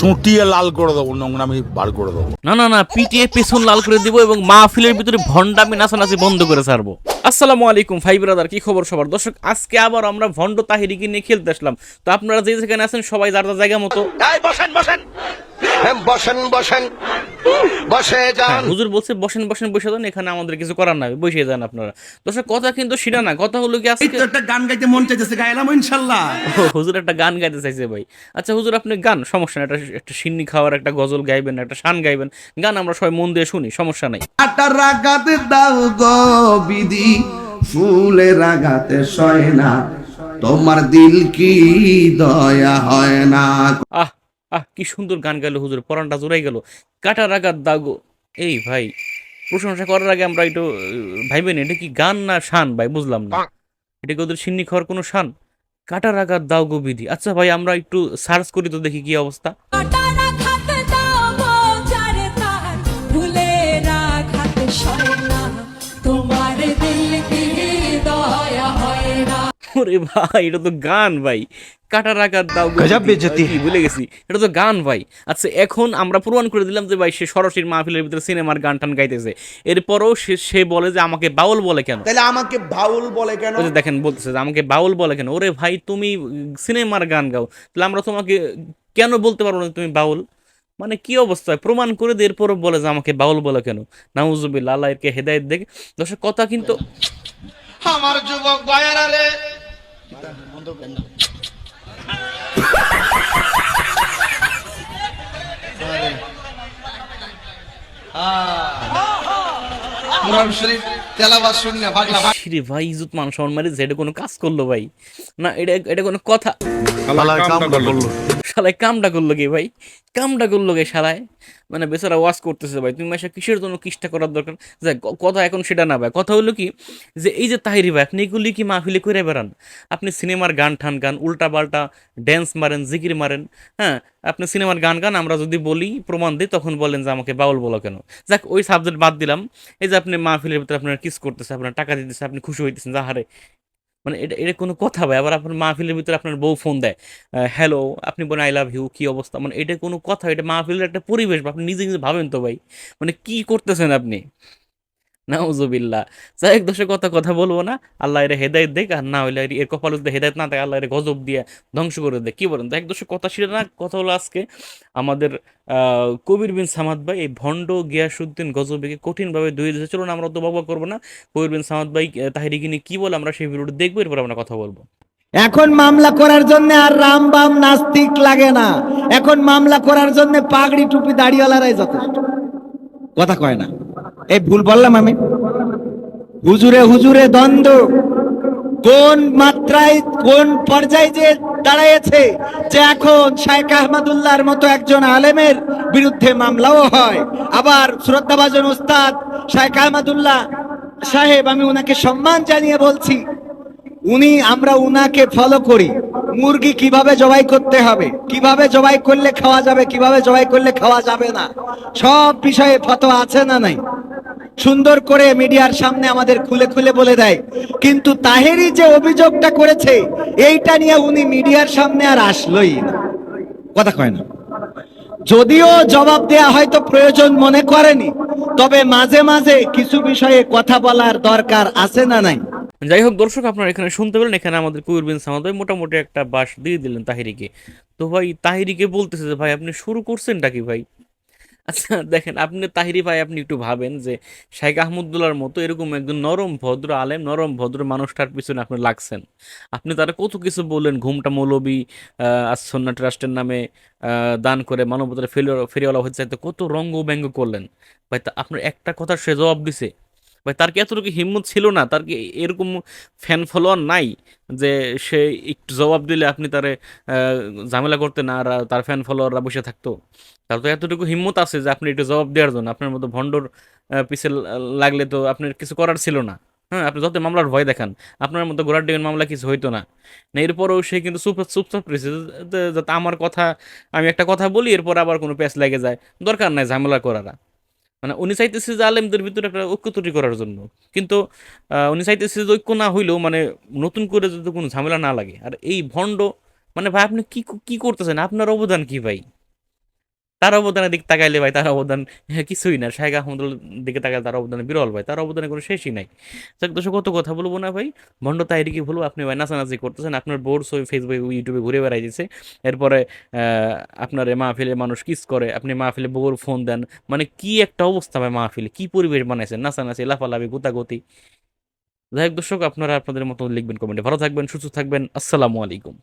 সুটিয়ে লাল করে দেবো নোংরামি বার করে দেবো। না না না পিটিয়ে পেছন লাল করে দিব এবং মাহফিলের ভিতরে ভন্ডামি নাচানাচি বন্ধ করে ছাড়বো। আসসালামু আলাইকুম ভাই ব্রাদার কি খবর সবার? দর্শক আজকে আবার আমরা ভন্ড তাহিরিকে নিয়ে খেলতে আসলাম। তো আপনারা যে যেখানে আছেন সবাই যার যার জায়গা মতো। বসেন বসেন। বসেন বসেন। বসে হ্যাঁ, যান হুজুর বলছে বসেন বসেন বসে যান এখানে আমাদের কিছু করার নাই বসে যান আপনারা। দর্শক কথা কিন্তু সেটা না কথা হলো কি আজকে একটা গান গাইতে মন চাইতেছে গাইলাম ইনশাল্লাহ। ও, হুজুর একটা গান গাইতে চাইছে ভাই। আচ্ছা হুজুর আপনি গান সমস্যা না একটা একটা সিন্নি খাওয়ার একটা গজল গাইবেন একটা শান গাইবেন গান আমরা সবাই মন দিয়ে শুনি সমস্যা নাই। আটা রাগাতে দাও গো বিধি ফুলে রাগাতে সয় না তোমার দিল কি দয়া হয় না। আহ আহ, কি সুন্দর গান গাইলো হুজুর পরানটা জোরাই গেল। কাটা রাগার দাগো এই ভাই, প্রশংসা করার আগে আমরা একটু ভাইবেন, এটা কি গান না শান? ভাই, বুঝলাম না। এটা কি ওদের সিন্নি খাওয়ার কোনো শান? কাটা রাগার দাও গো বিধি। আচ্ছা ভাই, আমরা একটু সার্চ করি তো দেখি কি অবস্থা। ওরে ভাই এটা তো গান ভাই। কাটা রাখার দাও। ভুলে গেছি? এটা তো গান ভাই। আচ্ছা এখন আমরা প্রমাণ করে দিলাম যে ভাই সে সরাসরি মাহফিলের ভিতরে সিনেমার গান টান গাইতেছে। এরপরও সে সে বলে যে আমাকে বাউল বলে কেন? তাহলে আমাকে বাউল বলে কেন? ওই যে দেখেন বলতেছে যে আমাকে বাউল বলে কেন? ওরে ভাই তুমি সিনেমার গান গাও। তাহলে আমরা তোমাকে কেন বলতে পারব না তুমি বাউল? মানে কি অবস্থা? প্রমাণ করে দিয়ে এরপরও বলে যে আমাকে বাউল বলে কেন? নাউজুবিল্লাহ আল্লাহ এরকে হেদায়েত দেখে। দর্শক কথা কিন্তু আমার যুবক ভাইয়েরা রে ভাই ইজুত মান সম্মান এটা কোনো কাজ করল ভাই। না এটা এটা কোনো কথা। শালায় কামটা করল। গে ভাই? কামটা করল গে শালায়? মানে বেচারা ওয়াজ করতেছে ভাই। তুমি মাসে কিসের জন্য কিসটা করার দরকার? যাক কথা এখন সেটা না ভাই। কথা হলো কি, যে এই যে তাহিরি ভাই, আপনি এগুলি কি মাহফিলে করে বেড়ান? আপনি সিনেমার গান ঠান গান, উল্টা পাল্টা ড্যান্স মারেন, জিকির মারেন হ্যাঁ? আপনি সিনেমার গান গান, আমরা যদি বলি, প্রমাণ দিই, তখন বলেন যে আমাকে বাউল বলো কেন। যাক, ওই সাবজেক্ট বাদ দিলাম। এই যে আপনি মাহফিলের ভিতরে আপনার কিস করতেছে, আপনার টাকা দিতেছে, আপনি খুশি হইতেছেন, যাহারে। মানে এটা এটা কোনো কথা ভাই। আবার আপনার মাহফিলের ভিতরে আপনার বউ ফোন দেয় হ্যালো আপনি বলেন আই লাভ ইউ কী অবস্থা? মানে এটা কোনো কথা, এটা মাহফিলের একটা পরিবেশ, আপনি নিজে নিজে ভাবেন তো ভাই। মানে কি করতেছেন আপনি? নাউজুবিল্লাহ। যাই হোক দোষের কথা কথা বলব না। আল্লাহ এর হেদায়ত দেখ আর না হইলে এর কপাল যদি হেদায়ত না থাকে, আল্লাহ এর গজব দিয়ে ধ্বংস করে দেয়। কি বলেন? তো এক কথা ছিল না, কথা হলো আজকে আমাদের কবির বিন সামাদ ভাই, এই ভণ্ড গিয়াসুদ্দিন গজবিকে কঠিনভাবে দুই দিয়েছে। চলুন আমরা তো বাবা করব না। কবির বিন সামাদ ভাই নিয়ে কি বলে আমরা সেই ভিডিওটা দেখব, এরপর আমরা কথা বলব। এখন মামলা করার জন্য আর রাম বাম নাস্তিক লাগে না। এখন মামলা করার জন্য পাগড়ি টুপি দাড়িওয়ালারাই যথেষ্ট। কথা কয় না। এই ভুল বললাম আমি। হুজুরে হুজুরে দ্বন্দ্ব। কোন মাত্রায়, কোন পর্যায়ে যে দাঁড়াইছে যে এখন শাইখ আহমদুল্লাহর মতো একজন আলেমের বিরুদ্ধে মামলাও হয়। আবার শ্রদ্ধাভাজন উস্তাদ শাইখ আহমদুল্লাহ সাহেব, আমি ওনাকে সম্মান জানিয়ে বলছি, উনি আমরা উনাকে ফলো করি। মুরগি কীভাবে জবাই করতে হবে, কীভাবে জবাই করলে খাওয়া যাবে, কীভাবে জবাই করলে খাওয়া যাবে না, সব বিষয়ে ফতোয়া আছে না নাই? সুন্দর করে মিডিয়ার সামনে আমাদের খুলে খুলে বলে দেয়। কিন্তু তাহেরি যে অভিযোগটা করেছে, এইটা নিয়ে উনি মিডিয়ার সামনে আর আসলোই না। কথা কয় না। যদিও জবাব দেয়া হয়তো প্রয়োজন মনে করেনি, তবে মাঝে মাঝে কিছু বিষয়ে কথা বলার দরকার আছে না নাই। যাই হোক, দর্শক, আপনারা এখানে শুনতে পেলেন, এখানে আমাদের কুইর বিন সামাদ ভাই মোটামুটি একটা বাস দিয়ে দিলেন তাহিরিকে। তো ভাই, তাহিরিকে বলতেছে যে, ভাই, আপনি শুরু করছেনটা কি ভাই? আচ্ছা দেখেন, আপনি তাহিরি ভাই, আপনি একটু ভাবেন যে শেখ আহমদুল্লার মতো এরকম একজন নরম, ভদ্র আলেম, নরম, ভদ্র মানুষটার পিছনে আপনি লাগছেন। আপনি তারা কত কিছু বললেন, ঘুমটা মৌলবী আসন্না ট্রাস্টের নামে দান করে মানবতার ফেরিওয়ালা হচ্ছে কত রঙ্গ ব্যঙ্গ করলেন। ভাই, তা আপনার একটা কথা সে জবাব দিছে ভাই তার কি এতটুকু হিম্মত ছিল না তার কি এরকম ফ্যান ফলোয়ার নাই যে সে একটু জবাব দিলে আপনি তারে ঝামেলা করতেন আর তার ফ্যান ফলোয়াররা বসে থাকতো তার তো এতটুকু হিম্মত আছে যে আপনি একটু জবাব দেওয়ার জন্য আপনার মতো ভণ্ডর পিছে লাগলে তো আপনার কিছু করার ছিল না হ্যাঁ আপনি যত মামলার ভয় দেখান আপনার মতো গোড়ার ডিমের মামলা কিছু হইতো না না এরপরেও সে কিন্তু চুপ চুপচাপ রয়েছে যাতে আমার কথা আমি একটা কথা বলি এরপর আবার কোনো প্যাচ লেগে যায় দরকার নাই ঝামেলা করারা মানে উনি চাইতেছে যে আলেমদের ভিতরে একটা ঐক্য তৈরি করার জন্য। কিন্তু উনি চাইতেছে যে ঐক্য না হইলেও মানে নতুন করে যদি কোনো ঝামেলা না লাগে। আর এই ভণ্ড মানে ভাই আপনি কি কি করতেছেন? আপনার অবদান কি ভাই? তার অবদানের দিক তাকাইলে ভাই তার অবদান হ্যাঁ, কিছুই না। শাহেখ আহমদুল দিকে তাকালে তার অবদান বিরল ভাই। তার অবদানে কোনো শেষই নাই। যাক দর্শক কত কথা বলব না ভাই। ভণ্ড তাহিরিকে বলব আপনি ভাই নাচানাচি করতেছেন। আপনার বোর্ড ওই ফেসবুকে ইউটিউবে ঘুরে বেড়াই দিচ্ছে এরপরে আপনার মাহফিলে মানুষ কিস করে। আপনি মাহফিলে বউর ফোন দেন। মানে কি একটা অবস্থা ভাই মাহফিলে। কি পরিবেশ বানাইছেন? নাচানাচি লাফালাফি গুতাগুতি। যাই হোক দর্শক আপনারা আপনাদের মতো লিখবেন কমেন্টে ভালো থাকবেন সুস্থ থাকবেন। আসসালামু আলাইকুম।